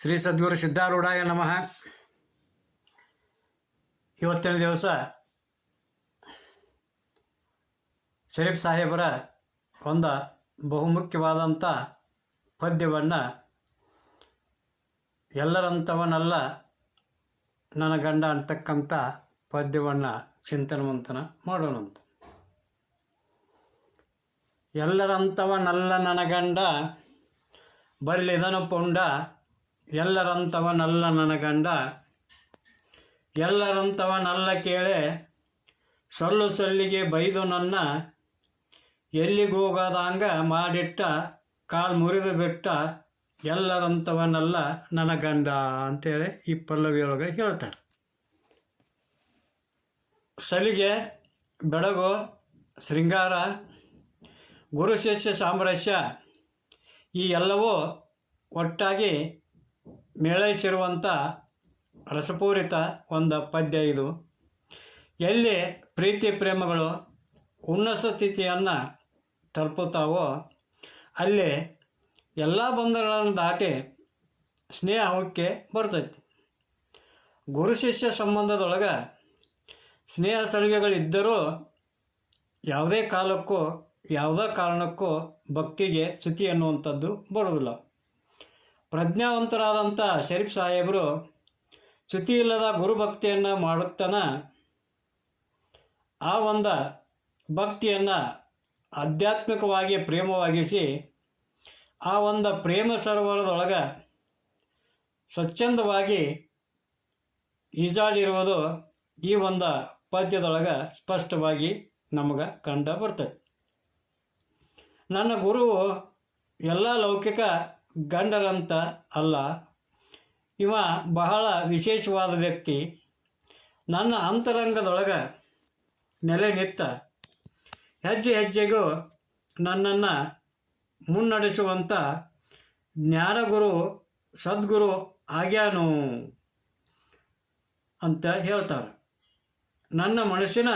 ಶ್ರೀ ಸದ್ಗುರು ಸಿದ್ಧಾರೂಢಾಯ ನಮಃ. ಇವತ್ತಿನ ದಿವಸ ಶರೀಫ್ ಸಾಹೇಬರ ಒಂದು ಬಹುಮುಖ್ಯವಾದಂಥ ಪದ್ಯವನ್ನು ಎಲ್ಲರಂಥವನಲ್ಲ ನನ್ನ ಗಂಡ ಅಂತಕ್ಕಂಥ ಪದ್ಯವನ್ನು ಚಿಂತನವಂತನ ಮಾಡೋಣಂತ. ಎಲ್ಲರಂಥವನಲ್ಲ ನನ್ನ ಗಂಡ ಬಲ್ಲಿದನು ಪುಂಡ ಎಲ್ಲರಂಥವನಲ್ಲ ನನ್ನ ಗಂಡ. ಎಲ್ಲರಂಥವನಲ್ಲ ಕೇಳೆ, ಸೊಲ್ಲು ಸೊಲ್ಲಿಗೆ ಬೈದು ನನ್ನ. ಎಲ್ಲಿಗೋಗದಂಗ ಮಾಡಿಟ್ಟ, ಕಾಲು ಮುರಿದು ಬಿಟ್ಟ ಎಲ್ಲರಂಥವನಲ್ಲ ನನ್ನ ಗಂಡ ಅಂತೇಳಿ ಈ ಪಲ್ಲವಿಯೊಳಗೆ ಹೇಳ್ತಾರೆ. ಸಲಿಗೆ ಬೆಳಗು ಶೃಂಗಾರ ಗುರು ಶಿಷ್ಯ ಸಾಮರಸ್ಯ ಈ ಎಲ್ಲವೂ ಒಟ್ಟಾಗಿ ಮೇಳೈಸಿರುವಂಥ ರಸಪೂರಿತ ಒಂದು ಪದ್ಯ ಇದು. ಎಲ್ಲಿ ಪ್ರೀತಿ ಪ್ರೇಮಗಳು ಉನ್ನತ ಸ್ಥಿತಿಯನ್ನು ತಲುಪುತ್ತಾವೋ, ಅಲ್ಲಿ ಎಲ್ಲ ಬಂಧಗಳನ್ನು ದಾಟಿ ಸ್ನೇಹಕ್ಕೆ ಬರ್ತೈತಿ. ಗುರು ಶಿಷ್ಯ ಸಂಬಂಧದೊಳಗೆ ಸ್ನೇಹ ಸಲುಗೆಗಳಿದ್ದರೂ ಯಾವುದೇ ಕಾಲಕ್ಕೂ, ಯಾವುದೇ ಕಾರಣಕ್ಕೂ ಭಕ್ತಿಗೆ ಚ್ಯುತಿ ಅನ್ನುವಂಥದ್ದು ಬರೋದಿಲ್ಲ ಪ್ರಜ್ಞಾವಂತರಾದಂಥ ಶರೀಫ್ ಸಾಹೇಬರು ಚ್ಯುತಿ ಇಲ್ಲದ ಗುರುಭಕ್ತಿಯನ್ನು ಮಾಡುತ್ತನ ಆ ಒಂದು ಭಕ್ತಿಯನ್ನು ಆಧ್ಯಾತ್ಮಿಕವಾಗಿ ಪ್ರೇಮವಾಗಿಸಿ, ಆ ಒಂದು ಪ್ರೇಮ ಸರೋವರದೊಳಗೆ ಸ್ವಚ್ಛಂದವಾಗಿ ಈಜಾಡಿರುವುದು ಈ ಒಂದು ಪದ್ಯದೊಳಗೆ ಸ್ಪಷ್ಟವಾಗಿ ನಮಗೆ ಕಂಡು ಬರ್ತದೆ. ನನ್ನ ಗುರುವು ಎಲ್ಲ ಲೌಕಿಕ ಗಂಡರಂತ ಅಲ್ಲ. ಇವ ಬಹಳ ವಿಶೇಷವಾದ ವ್ಯಕ್ತಿ. ನನ್ನ ಅಂತರಂಗದೊಳಗೆ ನೆಲೆ ನಿತ್ತ. ಹೆಜ್ಜೆ ಹೆಜ್ಜೆಗೂ ನನ್ನನ್ನು ಮುನ್ನಡೆಸುವಂಥ ಜ್ಞಾನಗುರು, ಸದ್ಗುರು ಆಗ್ಯಾನು ಅಂತ ಹೇಳ್ತಾರೆ. ನನ್ನ ಮನಸ್ಸಿನ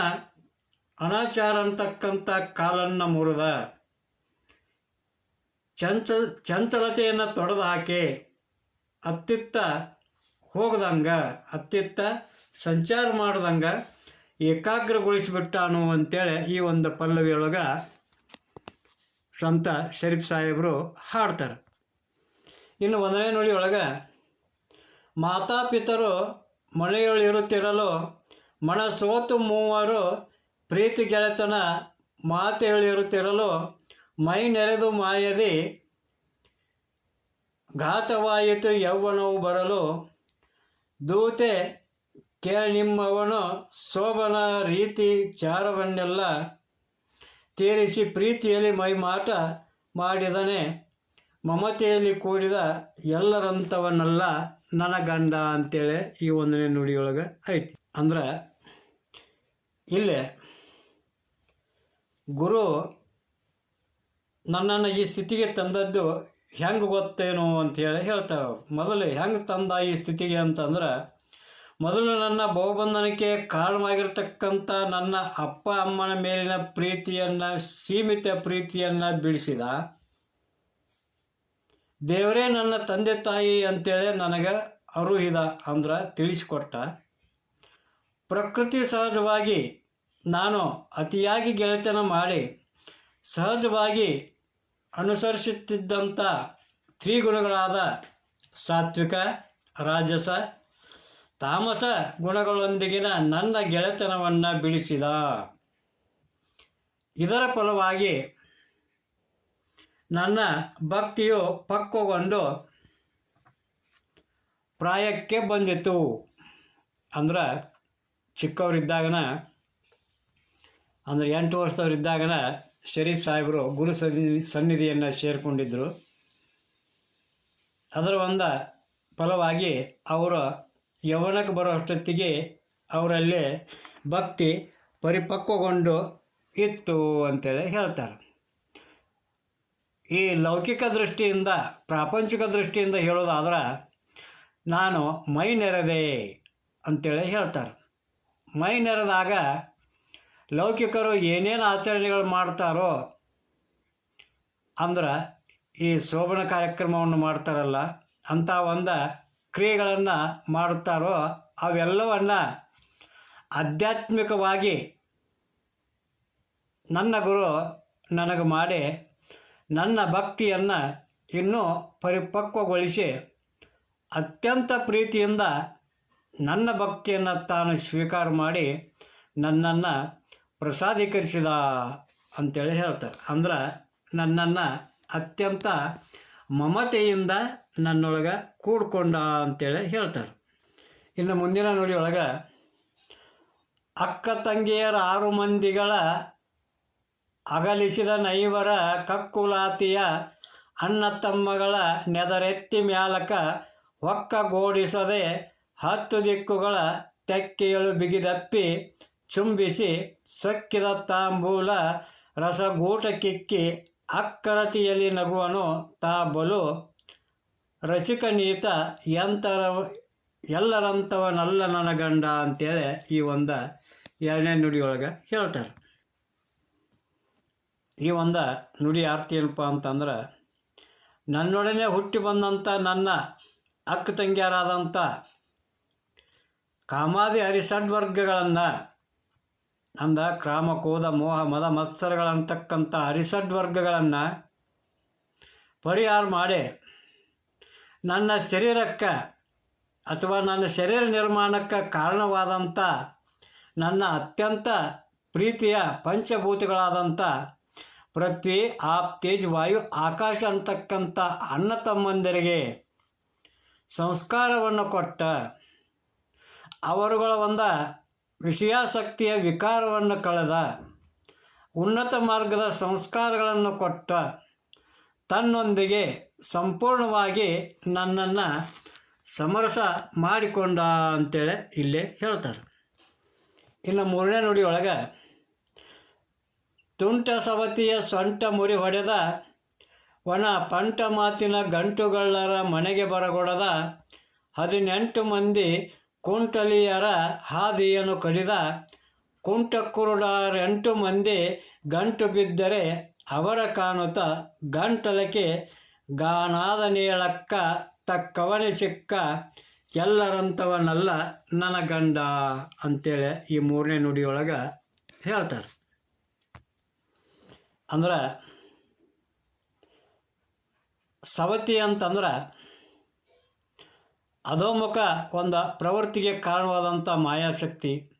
ಅನಾಚಾರ ಅಂತಕ್ಕಂಥ ಕಾಲನ್ನು ಮುರಿದ. ಚಂಚ, ಚಂಚಲತೆಯನ್ನು ತೊಡೆದು ಹಾಕಿ ಅತ್ತಿತ್ತ ಹೋಗದಂಗ, ಅತ್ತಿತ್ತ ಸಂಚಾರ ಮಾಡ್ದಂಗೆ ಏಕಾಗ್ರಗೊಳಿಸಿಬಿಟ್ಟಾನು ಅಂತೇಳಿ ಈ ಒಂದು ಪಲ್ಲವಿಯೊಳಗೆ ಸಂತ ಶರೀಫ್ ಸಾಹೇಬರು ಹಾಡ್ತಾರೆ. ಇನ್ನು ಒಂದನೇ ನುಡಿ ಒಳಗೆ ಮಾತಾಪಿತರು ಮಳೆಯೊಳಿರುತ್ತಿರಲು ಮನ ಸೋತು ಮೂವರು ಪ್ರೀತಿ ಗೆಳೆತನ ಮಾತು ಹೇಳಿರುತ್ತಿರಲು ಮೈ ನೆರೆದು ಮಾಯದಿ ಘಾತವಾಯಿತು ಯೌವನವು ಬರಲು. ದೂತೆ ನಿಮ್ಮವನು ಶೋಭನ ರೀತಿ ಚಾರವನ್ನೆಲ್ಲ ತೀರಿಸಿ ಪ್ರೀತಿಯಲ್ಲಿ ಮೈ ಮಾಟ ಮಾಡಿದನೆ. ಮಮತೆಯಲ್ಲಿ ಕೂಡಿದ ಎಲ್ಲರಂಥವನ್ನೆಲ್ಲ ನನ್ನ ಗಂಡ ಅಂತೇಳಿ ಈ ಒಂದನೇ ನುಡಿಯೊಳಗೆ ಐತಿ. ಅಂದ್ರೆ ಇಲ್ಲೇ ಗುರು ನನ್ನನ್ನು ಈ ಸ್ಥಿತಿಗೆ ತಂದದ್ದು ಹೆಂಗೆ ಗೊತ್ತೇನು ಅಂತೇಳಿ ಹೇಳ್ತಾರೆ ಮೊದಲು ಹೆಂಗೆ ತಂದ ಈ ಸ್ಥಿತಿಗೆ ಅಂತಂದ್ರೆ, ಮೊದಲು ನನ್ನ ಬಹುಬಂಧನಕ್ಕೆ ಕಾರಣವಾಗಿರ್ತಕ್ಕಂಥ ನನ್ನ ಅಪ್ಪ ಅಮ್ಮನ ಮೇಲಿನ ಪ್ರೀತಿಯನ್ನು, ಸೀಮಿತ ಪ್ರೀತಿಯನ್ನು ಬಿಡಿಸಿದ ದೇವರೇ ನನ್ನ ತಂದೆ ತಾಯಿ ಅಂತೇಳಿ ನನಗೆ ಅರುಹಿದ ಅಂದ್ರೆ ತಿಳಿಸಿಕೊಟ್ಟ. ಪ್ರಕೃತಿ ಸಹಜವಾಗಿ ನಾನು ಅತಿಯಾಗಿ ಗೆಳೆತನ ಮಾಡಿ, ಸಹಜವಾಗಿ ಅನುಸರಿಸುತ್ತಿದ್ದಂಥ ತ್ರಿಗುಣಗಳಾದ ಸಾತ್ವಿಕ, ರಾಜಸ, ತಾಮಸ ಗುಣಗಳೊಂದಿಗಿನ ನನ್ನ ಗೆಳೆತನವನ್ನು ಬಿಡಿಸಿದ. ಇದರ ಫಲವಾಗಿ ನನ್ನ ಭಕ್ತಿಯು ಪಕ್ವಗೊಂಡು ಪ್ರಾಯಕ್ಕೆ ಬಂದಿತು ಅಂದ್ರೆ ಚಿಕ್ಕವರಿದ್ದಾಗನ, ಅಂದರೆ ಎಂಟು ವರ್ಷದವರಿದ್ದಾಗನ ಶರೀಫ್ ಸಾಹೇಬರು ಗುರು ಸನ್ನಿ ಸನ್ನಿಧಿಯನ್ನು ಸೇರಿಕೊಂಡಿದ್ದರು ಅದರ ಒಂದ ಫಲವಾಗಿ ಅವರು ಯೌವನಕ್ಕೆ ಬರೋ ಅಷ್ಟೊತ್ತಿಗೆ ಅವರಲ್ಲಿ ಭಕ್ತಿ ಪರಿಪಕ್ವಗೊಂಡು ಇತ್ತು ಅಂತೇಳಿ ಹೇಳ್ತಾರೆ. ಈ ಲೌಕಿಕ ದೃಷ್ಟಿಯಿಂದ, ಪ್ರಾಪಂಚಿಕ ದೃಷ್ಟಿಯಿಂದ ಹೇಳೋದಾದ್ರೆ ನಾನು ಮೈ ನೆರೆದೆ ಅಂತೇಳಿ ಹೇಳ್ತಾರೆ. ಮೈ ನೆರೆದಾಗ ಲೌಕಿಕರು ಏನೇನು ಆಚರಣೆಗಳು ಮಾಡ್ತಾರೋ, ಅಂದ್ರೆ ಈ ಶೋಭನ ಕಾರ್ಯಕ್ರಮವನ್ನು ಮಾಡ್ತಾರಲ್ಲ, ಅಂತ ಒಂದು ಕ್ರಿಯೆಗಳನ್ನು ಮಾಡುತ್ತಾರೋ, ಅವೆಲ್ಲವನ್ನು ಆಧ್ಯಾತ್ಮಿಕವಾಗಿ ನನ್ನ ಗುರು ನನಗೆ ಮಾಡಿ, ನನ್ನ ಭಕ್ತಿಯನ್ನು ಇನ್ನೂ ಪರಿಪಕ್ವಗೊಳಿಸಿ, ಅತ್ಯಂತ ಪ್ರೀತಿಯಿಂದ ನನ್ನ ಭಕ್ತಿಯನ್ನು ತಾನು ಸ್ವೀಕಾರ ಮಾಡಿ, ನನ್ನನ್ನು ಪ್ರಸಾದೀಕರಿಸಿದ ಅಂತೇಳಿ ಹೇಳ್ತಾರೆ. ಅಂದ್ರೆ ನನ್ನನ್ನು ಅತ್ಯಂತ ಮಮತೆಯಿಂದ ನನ್ನೊಳಗೆ ಕೂಡ್ಕೊಂಡ ಅಂತೇಳಿ ಹೇಳ್ತಾರೆ. ಇನ್ನು ಮುಂದಿನ ನುಡಿಯೊಳಗೆ, ಅಕ್ಕ ತಂಗಿಯರ ಆರು ಮಂದಿಗಳ ಅಗಲಿಸಿದ ನೈವರ ಕಕ್ಕುಲಾತಿಯ ಅಣ್ಣ ತಮ್ಮಗಳ ನೆದರೆತ್ತಿ ಮ್ಯಾಲಕ ಒಕ್ಕಗೂಡಿಸದೆ ಹತ್ತು ದಿಕ್ಕುಗಳ ತೆಕ್ಕೆಯಳು ಬಿಗಿದಪ್ಪಿ ಚುಂಬಿಸಿ ಸೊಕ್ಕಿದ ತಾಂಬೂಲ ರಸಗೂಟ ಕಿಕ್ಕಿ ಅಕ್ಕರತಿಯಲ್ಲಿ ನಗುವನು ತಾ ಬಲು ರಸಿಕನೀತ ಎಂತರ ಎಲ್ಲರಂಥವನಲ್ಲ ನನ್ನ ಗಂಡ ಅಂತೇಳಿ ಈ ಒಂದು ಎರಡನೇ ನುಡಿಯೊಳಗೆ ಹೇಳ್ತಾರೆ. ಈ ಒಂದು ನುಡಿ ಅರ್ಥ ಏನಪ್ಪ ಅಂತಂದ್ರೆ ನನ್ನೊಡನೆ ಹುಟ್ಟಿ ಬಂದಂಥ ನನ್ನ ಅಕ್ಕ ತಂಗಿಯರಾದಂಥ ಕಾಮಾದಿ ಹರಿಷಡ್ವರ್ಗಗಳನ್ನು ಅಂದ ಕ್ರಾಮ ಕೋದ ಮೋಹ, ಮದ ಮತ್ಸರಗಳಂತಕ್ಕಂಥ ಹರಿಷಡ್ವರ್ಗಗಳನ್ನು ಪರಿಹಾರ ಮಾಡಿ. ನನ್ನ ಶರೀರಕ್ಕೆ ಅಥವಾ ನನ್ನ ಶರೀರ ನಿರ್ಮಾಣಕ್ಕೆ ಕಾರಣವಾದಂಥ ನನ್ನ ಅತ್ಯಂತ ಪ್ರೀತಿಯ ಪಂಚಭೂತಗಳಾದಂಥ ಪೃಥ್ವಿ, ಆಪ್, ತೇಜ್, ವಾಯು, ಆಕಾಶ ಅಂತಕ್ಕಂಥ ಅಣ್ಣ ತಮ್ಮಂದಿರಿಗೆ ಸಂಸ್ಕಾರವನ್ನು ಕೊಟ್ಟ, ಅವರುಗಳ ಒಂದು ವಿಷಯಾಸಕ್ತಿಯ ವಿಕಾರವನ್ನು ಕಳೆದ ಉನ್ನತ ಮಾರ್ಗದ ಸಂಸ್ಕಾರಗಳನ್ನು ಕೊಟ್ಟ ತನ್ನೊಂದಿಗೆ ಸಂಪೂರ್ಣವಾಗಿ ನನ್ನನ್ನು ಸಮರಸ ಮಾಡಿಕೊಂಡ ಅಂತೇಳಿ ಇಲ್ಲೇ ಹೇಳ್ತಾರೆ. ಇನ್ನು ಮೂರನೇ ನುಡಿಯೊಳಗೆ ತುಂಟ ಸವತಿಯ ಸೊಂಟ ಮುರಿ ಹೊಡೆದ ಒಣ ಪಂಟ ಮಾತಿನ ಗಂಟುಗಳ್ಳರ ಮನೆಗೆ ಬರಗೊಡದ ಹದಿನೆಂಟು ಮಂದಿ ಕುಂಟಲಿಯರ ಹಾದಿಯನ್ನು ಕಡಿದ ಕುಂಟಕುರುಡಾರೆಂಟು ಮಂದಿ ಗಂಟು ಬಿದ್ದರೆ ಅವರ ಕಾಣುತ್ತ ಗಂಟಲಕ್ಕೆ ಗಾನಾದ ನೀಳಕ್ಕ ತಕ್ಕವನೆ ಸಿಕ್ಕ ಎಲ್ಲರಂಥವನಲ್ಲ ನನ್ನ ಗಂಡ ಅಂತೇಳಿ ಈ ಮೂರನೇ ನುಡಿಯೊಳಗೆ ಹೇಳ್ತಾರೆ. ಅಂದ್ರೆ ಸವತಿ ಅಂತಂದ್ರೆ ಅಧೋಮುಖ ಒಂದು ಪ್ರವೃತ್ತಿಗೆ ಕಾರಣವಾದಂಥ ಮಾಯಾಶಕ್ತಿ.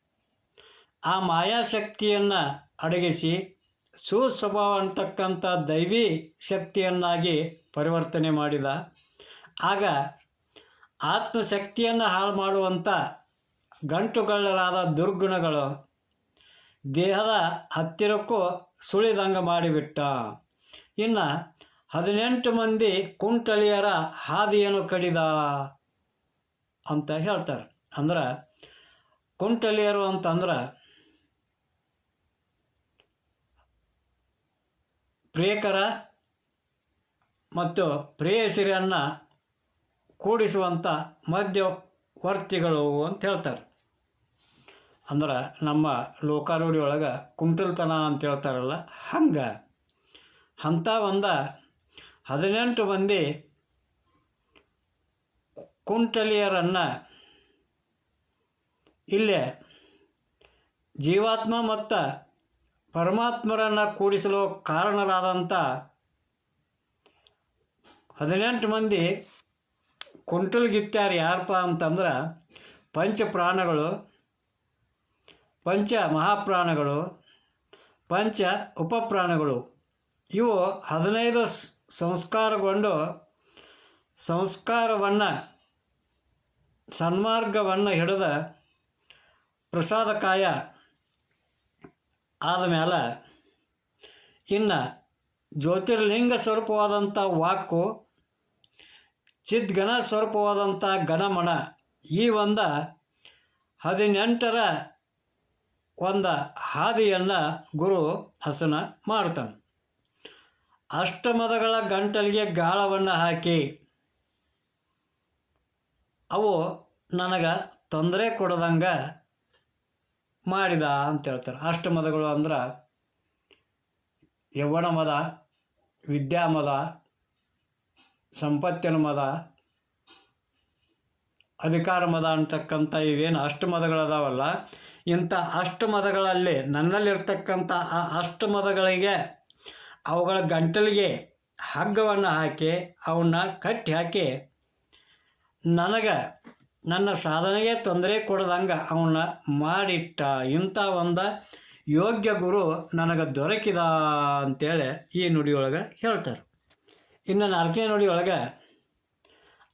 ಆ ಮಾಯಾಶಕ್ತಿಯನ್ನು ಅಡಗಿಸಿ ಸುಸ್ವಭಾವ ಅಂತಕ್ಕಂಥ ದೈವಿ ಶಕ್ತಿಯನ್ನಾಗಿ ಪರಿವರ್ತನೆ ಮಾಡಿದ. ಆಗ ಆತ್ಮಶಕ್ತಿಯನ್ನು ಹಾಳು ಮಾಡುವಂಥ ಗಂಟುಗಳಾದ ದುರ್ಗುಣಗಳು ದೇಹದ ಹತ್ತಿರಕ್ಕೂ ಸುಳಿದಂಗೆ ಮಾಡಿಬಿಟ್ಟ. ಇನ್ನು ಹದಿನೆಂಟು ಮಂದಿ ಕುಂಟಳಿಯರ ಹಾದಿಯನ್ನು ಕಡಿದ. ಅಂತ ಹೇಳ್ತಾರೆ. ಅಂದ್ರೆ ಕುಂಟಲಿಯರು ಅಂತಂದ್ರೆ ಪ್ರಿಯಕರ ಮತ್ತು ಪ್ರೇಯಸಿರಿಯನ್ನು ಕೂಡಿಸುವಂಥ ಮಧ್ಯವರ್ತಿಗಳು ಅಂತ ಹೇಳ್ತಾರೆ. ಅಂದ್ರೆ ನಮ್ಮ ಲೋಕಾರೂಢಿ ಒಳಗೆ ಕುಂಟಲ್ತನ ಅಂತ ಹೇಳ್ತಾರಲ್ಲ, ಹಂಗೆ. ಅಂಥ ಒಂದು ಹದಿನೆಂಟು ಮಂದಿ ಕುಂಟಲಿಯರನ್ನು ಇಲ್ಲೇ ಜೀವಾತ್ಮ ಮತ್ತು ಪರಮಾತ್ಮರನ್ನು ಕೂಡಿಸಲು ಕಾರಣರಾದಂಥ ಹದಿನೆಂಟು ಮಂದಿ ಕುಂಟಲ್ಗಿತ್ಯಾರು ಯಾರಪ್ಪ ಅಂತಂದ್ರೆ ಪಂಚ ಪ್ರಾಣಗಳು, ಪಂಚ ಮಹಾಪ್ರಾಣಗಳು, ಪಂಚ ಉಪಪ್ರಾಣಗಳು. ಇವು ಹದಿನೈದು ಸಂಸ್ಕಾರಗೊಂಡು ಸಂಸ್ಕಾರವನ್ನು ಸನ್ಮಾರ್ಗವನ್ನು ಹಿಡಿದ ಪ್ರಸಾದಕಾಯ ಆದಮೇಲೆ ಇನ್ನು ಜ್ಯೋತಿರ್ಲಿಂಗ ಸ್ವರೂಪವಾದಂಥ ವಾಕು ಚಿದ್ಗಣ ಸ್ವರೂಪವಾದಂಥ ಗಣಮಣ ಈ ಒಂದು ಹದಿನೆಂಟರ ಒಂದು ಹಾದಿಯನ್ನು ಗುರು ಹಸನ ಮಾಡ್ತಾನೆ. ಅಷ್ಟಮದಗಳ ಗಂಟಲಿಗೆ ಗಾಳವನ್ನು ಹಾಕಿ ಅವು ನನಗೆ ತೊಂದರೆ ಕೊಡದಂಗೆ ಮಾಡಿದ ಅಂತ ಹೇಳ್ತಾರೆ. ಅಷ್ಟಮದಗಳು ಅಂದ್ರೆ ಯೌವನ ಮದ ವಿದ್ಯಾಮದ ಸಂಪತ್ತಿನ ಮದ, ಅಧಿಕಾರ ಮದ ಅಂತಕ್ಕಂಥ ಇವೇನು ಅಷ್ಟಮದಗಳದಾವಲ್ಲ ಇಂಥ ಅಷ್ಟಮದಗಳಲ್ಲಿ ನನ್ನಲ್ಲಿರ್ತಕ್ಕಂಥ ಆ ಅಷ್ಟಮದಗಳಿಗೆ ಅವುಗಳ ಗಂಟಲಿಗೆ ಹಗ್ಗವನ್ನು ಹಾಕಿ, ಅವನ್ನ ಕಟ್ಟಿ ಹಾಕಿ ನನಗೆ ನನ್ನ ಸಾಧನೆಗೆ ತೊಂದರೆ ಕೊಡದಂಗೆ ಅವನ್ನ ಮಾಡಿಟ್ಟ ಇಂಥ ಒಂದು ಯೋಗ್ಯ ಗುರು ನನಗೆ ದೊರಕಿದ ಅಂತೇಳಿ ಈ ನುಡಿಯೊಳಗೆ ಹೇಳ್ತಾರೆ. ಇನ್ನು ನಾಲ್ಕನೇ ನುಡಿಯೊಳಗೆ,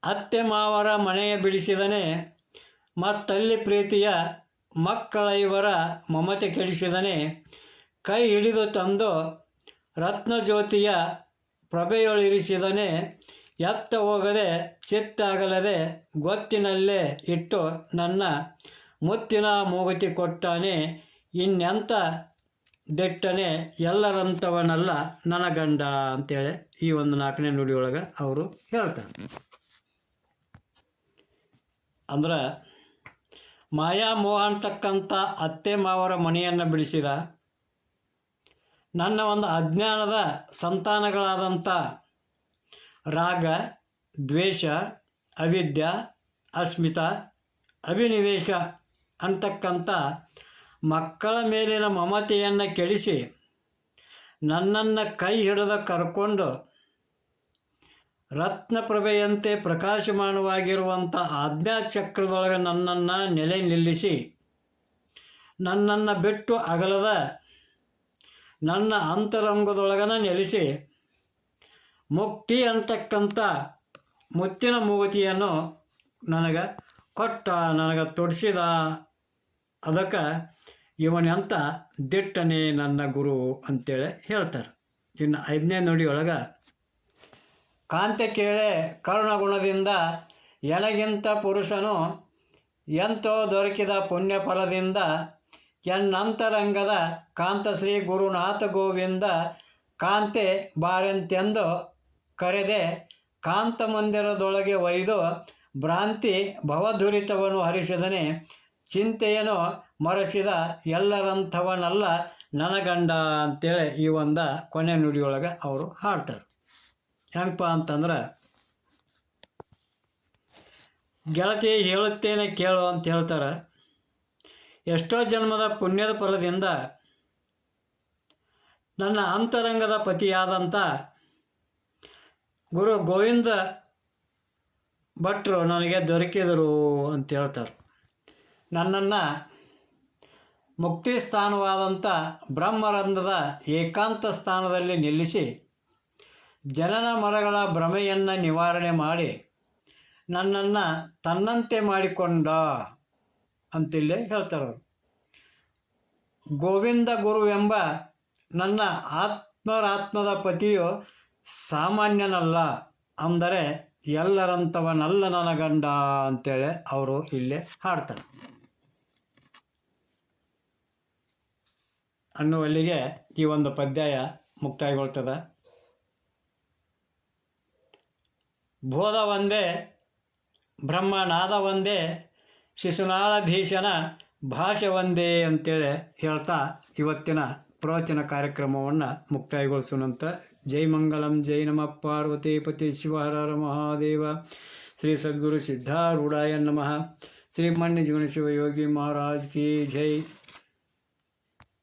ಅತ್ತೆ ಮಾವರ ಮನೆಯ ಬಿಡಿಸಿದನೆ, ಮತ್ತಲ್ಲಿ ಪ್ರೀತಿಯ ಮಕ್ಕಳ ಇವರ ಮಮತೆ ಕೆಡಿಸಿದನೆ, ಕೈ ಹಿಡಿದು ತಂದು ರತ್ನಜ್ಯೋತಿಯ ಪ್ರಭೆಯೊಳಿರಿಸಿದನೆ ಎತ್ತ ಹೋಗದೆ ಚಿತ್ತಾಗಲದೆ ಗೊತ್ತಿನಲ್ಲೇ ಇಟ್ಟು ನನ್ನ ಮುತ್ತಿನ ಮೂಗುತಿ ಕೊಟ್ಟಾನೆ ಇನ್ನೆಂಥ ದಿಟ್ಟನೆ ಎಲ್ಲರಂಥವನಲ್ಲ ನನ್ನ ಗಂಡ ಅಂತೇಳಿ ಈ ಒಂದು ನಾಲ್ಕನೇ ನುಡಿಯೊಳಗೆ ಅವರು ಹೇಳ್ತಾರೆ. ಅಂದ್ರೆ, ಮಾಯಾ ಮೋಹ ಅಂತಕ್ಕಂಥ ಅತ್ತೆ ಮಾವರ ಮನೆಯನ್ನು ಬಿಡಿಸಿದ, ನನ್ನ ಒಂದು ಅಜ್ಞಾನದ ಸಂತಾನಗಳಾದಂಥ ರಾಗ, ದ್ವೇಷ, ಅವಿದ್ಯ, ಅಸ್ಮಿತ, ಅಭಿನಿವೇಶ ಅಂತಕ್ಕಂಥ ಮಕ್ಕಳ ಮೇಲಿನ ಮಮತೆಯನ್ನು ಕೆಡಿಸಿ ನನ್ನನ್ನು ಕೈ ಹಿಡಿದು ಕರ್ಕೊಂಡು ರತ್ನಪ್ರಭೆಯಂತೆ ಪ್ರಕಾಶಮಾನವಾಗಿರುವಂಥ ಆಜ್ಞಾಚಕ್ರದೊಳಗೆ ನನ್ನನ್ನು ನೆಲೆ ನಿಲ್ಲಿಸಿ ನನ್ನನ್ನು ಬಿಟ್ಟು ಅಗಲದ ನನ್ನ ಅಂತರಂಗದೊಳಗನ ನೆಲೆಸಿ ಮುಕ್ತಿ ಅಂತಕ್ಕಂಥ ಮುತ್ತಿನ ಮೂಗುತಿಯನ್ನು ನನಗೆ ಕೊಟ್ಟ, ನನಗೆ ತೊಡಿಸಿದ. ಅದಕ್ಕೆ ಇವನೆಂತ ದಿಟ್ಟನೆ ನನ್ನ ಗುರು ಅಂತೇಳಿ ಹೇಳ್ತಾರೆ. ಇನ್ನು ಐದನೇ ನುಡಿಯೊಳಗೆ, ಕಾಂತೆ ಕೇಳೆ ಕರುಣಗುಣದಿಂದ ಎನಗಿಂತ ಪುರುಷನು ಎಂತೋ ದೊರಕಿದ ಪುಣ್ಯ ಫಲದಿಂದ ಎನ್ನಂತರಂಗದ ಕಾಂತಶ್ರೀ ಗುರುನಾಥ ಗೋವಿಂದ ಕಾಂತೆ ಬಾರೆಂತೆಂದು ಕರೆದೆ ಕಾಂತ ಮಂದಿರದೊಳಗೆ ಒಯ್ದು ಭ್ರಾಂತಿ ಭವಧುರಿತವನ್ನು ಹರಿಸಿದನೆ. ಚಿಂತೆಯನ್ನು ಮರೆಸಿದ ಎಲ್ಲರಂಥವನಲ್ಲ ನನಗಂಡ ಅಂತೇಳಿ ಈ ಒಂದು ಕೊನೆ ನುಡಿಯೊಳಗೆ ಅವರು ಹಾಡ್ತಾರೆ. ಹೆಂಗಪ್ಪ ಅಂತಂದ್ರೆ, ಗೆಳತಿ ಹೇಳುತ್ತೇನೆ ಕೇಳು ಅಂತ ಹೇಳ್ತಾರೆ. ಎಷ್ಟೋ ಜನ್ಮದ ಪುಣ್ಯದ ಫಲದಿಂದ ನನ್ನ ಅಂತರಂಗದ ಪತಿಯಾದಂಥ ಗುರು ಗೋವಿಂದ ಭಟ್ರು ನನಗೆ ದೊರಕಿದರು ಅಂತ ಹೇಳ್ತಾರೆ. ನನ್ನನ್ನು ಮುಕ್ತಿ ಸ್ಥಾನವಾದಂಥ ಬ್ರಹ್ಮರಂಧ್ರದ ಏಕಾಂತ ಸ್ಥಾನದಲ್ಲಿ ನಿಲ್ಲಿಸಿ ಜನನ ಮರಗಳ ಭ್ರಮೆಯನ್ನು ನಿವಾರಣೆ ಮಾಡಿ ನನ್ನನ್ನು ತನ್ನಂತೆ ಮಾಡಿಕೊಂಡ ಅಂತಿಲ್ಲೇ ಹೇಳ್ತಾರೆ ಗೋವಿಂದ ಗುರುವೆಂಬ ನನ್ನ ಆತ್ಮರಾತ್ಮದ ಪತಿಯು ಸಾಮಾನ್ಯನಲ್ಲ ಅಂದರೆ ಎಲ್ಲರಂಥವನಲ್ಲ ನನ್ನ ಗಂಡ ಅಂತೇಳಿ ಅವರು ಇಲ್ಲೇ ಹಾಡ್ತಾರೆ. ಅನ್ನುವಲ್ಲಿಗೆ ಈ ಒಂದು ಪದ್ಯಾಯ ಮುಕ್ತಾಯಗೊಳ್ತದೆ. ಬೋಧ ಒಂದೇ, ಬ್ರಹ್ಮನಾದ ಒಂದೇ, ಶಿಶುನಾಳಧೀಶನ ಭಾಷೆ ಒಂದೇ ಅಂತೇಳಿ ಹೇಳ್ತಾ ಇವತ್ತಿನ ಪ್ರವಚನ ಕಾರ್ಯಕ್ರಮವನ್ನು ಮುಕ್ತಾಯಗೊಳಿಸೋಣಂತ ಜೈ ಮಂಗಲಂ ಜೈ ನಮಃ ಪಾರ್ವತಿ ಪತಿ ಶಿವಹರ ಮಹಾದೇವ ಶ್ರೀ ಸದ್ಗುರು ಸಿದ್ಧಾರೂಢಾಯ ನಮಃ ಶ್ರೀ ಮನ್ಯ ಜೀವನ ಶಿವಯೋಗಿ ಮಹಾರಾಜ್ ಕಿ ಜೈ